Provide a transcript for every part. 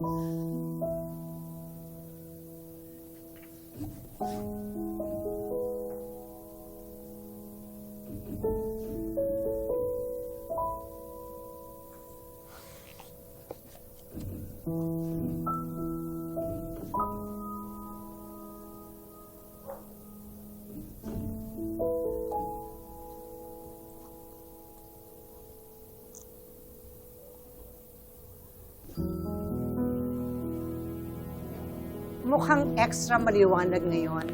うん。Mukhang extra maliwanag ngayon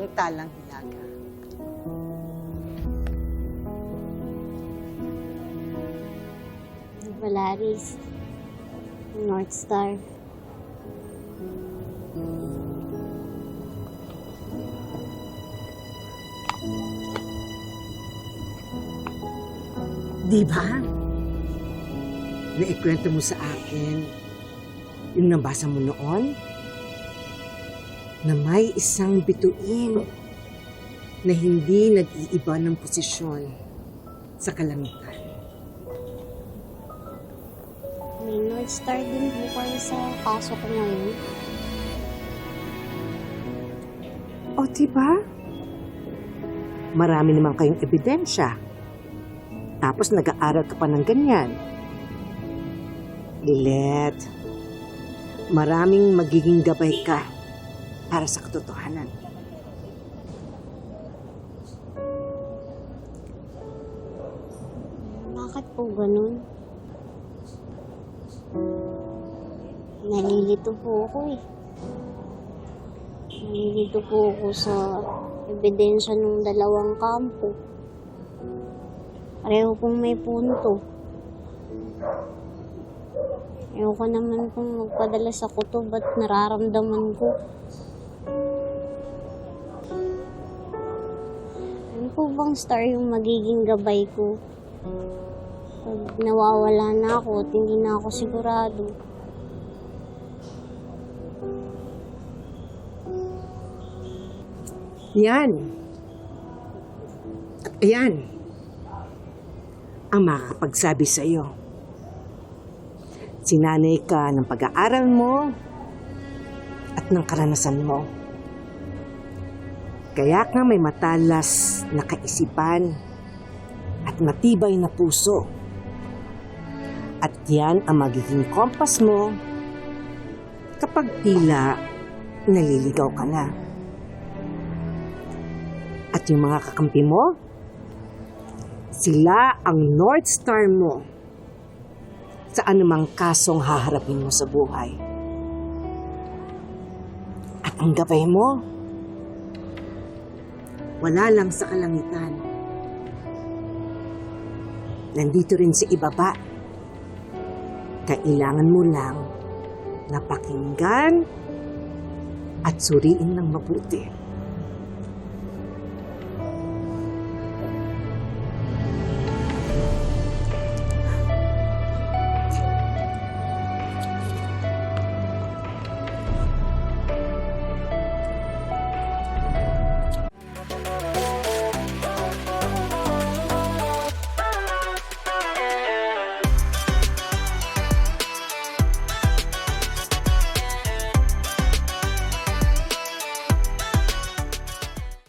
ng talang hilaga. Polaris. North Star. Di ba? Naikwento mo sa akin yung nabasa mo noon na may isang bituin na hindi nag-iiba ng posisyon sa kalangitan. May North Star din po kayo sa kaso ko ngayon. O, di ba? Marami naman kayong ebidensya. Tapos nag-aaral ka pa ng ganyan. Lilet, maraming magiging gabay ka para sa katotohanan. Bakit po ganun? Nalilito po ako eh. Nalilito po ako sa ebidensya ng dalawang kampo. Pareho pong may punto. Ayoko naman pong magpadala sa kutob at nararamdaman ko. Po bang star yung magiging gabay ko? Pag nawawala na ako at hindi na ako sigurado. Yan. At ayan. Ang makakapagsabi sa iyo. Sinanay ka ng pag-aaral mo at ng karanasan mo. Kaya ka may matalas na kaisipan at matibay na puso. At yan ang magiging kompas mo kapag tila naliligaw ka na. At yung mga kakampi mo, sila ang North Star mo sa anumang kasong haharapin mo sa buhay. At ang gabay mo, wala lang sa kalangitan. Nandito rin sa ibaba. Kailangan mo lang na pakinggan at suriin ng mabuti.